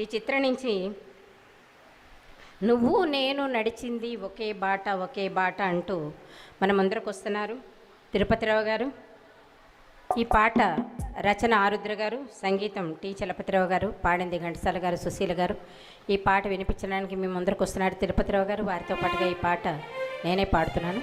ఈ చిత్రం నుంచి నువ్వు నేను నడిచింది ఒకే బాట ఒకే బాట అంటూ మన ముందరకు వస్తున్నారు తిరుపతిరావు గారు. ఈ పాట రచన ఆరుద్ర గారు సంగీతం టి చలపతిరావు గారు పాడింది ఘంటసాల గారు సుశీల గారు. ఈ పాట వినిపించడానికి మీ ముందరకు వస్తున్నారు తిరుపతిరావు గారు. వారితో పాటుగా ఈ పాట నేనే పాడుతున్నాను.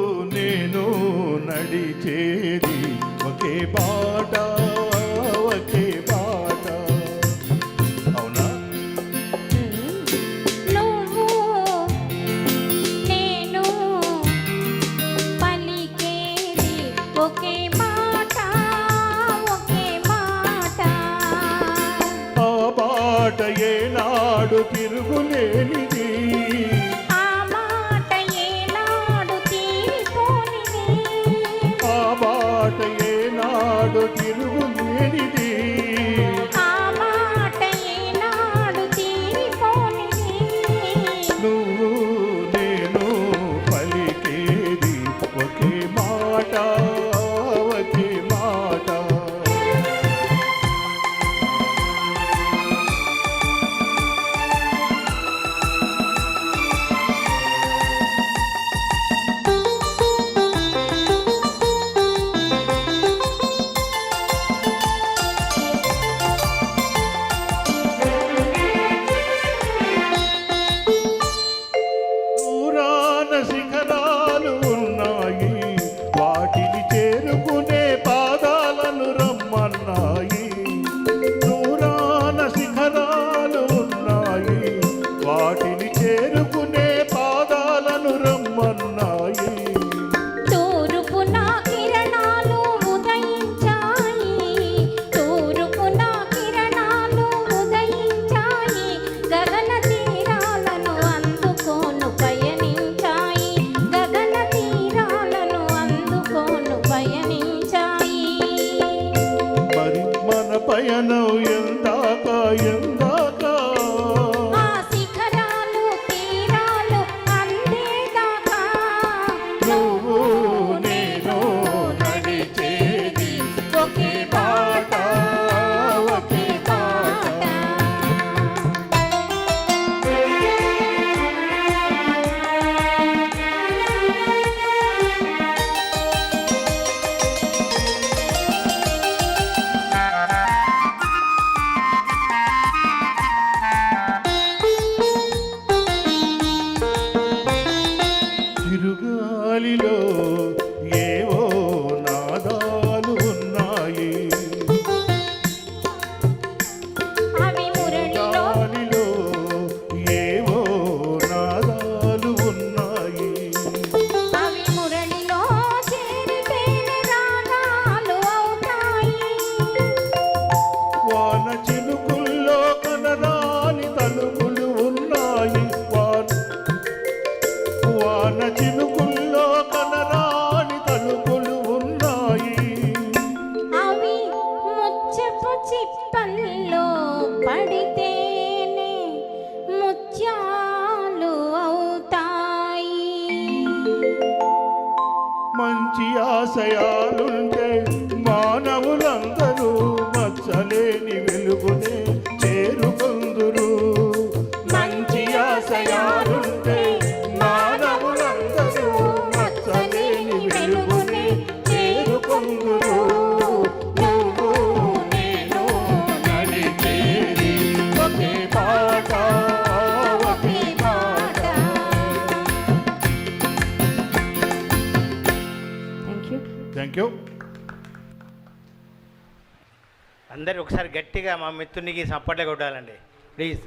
నేను నడిచేది ఒకే బాట ఒకే బాట. అవునా? నువ్వు నేను పలికేది ఒకే మాట ఒకే మాట. ఆ బాట ఏనాడు తిరుగులేనిది మన పయనం ఎందాక వాన చినుకుల్లో కనరాని తలుపులు ఉన్నాయి. అవి ముచ్చపు చిప్పల్లో పడితేనే ముత్యాలు అవుతాయి. మంచి ఆశయాలుంటే మానవులందరూ మచ్చలేని వెలుగునే చేరుకొందురు. మంచి ఆశయాలుంటే థ్యాంక్ యూ అందరు ఒకసారి గట్టిగా మా మిత్రునికి సపోర్ట్గా కొట్టాలండి. ప్లీజ్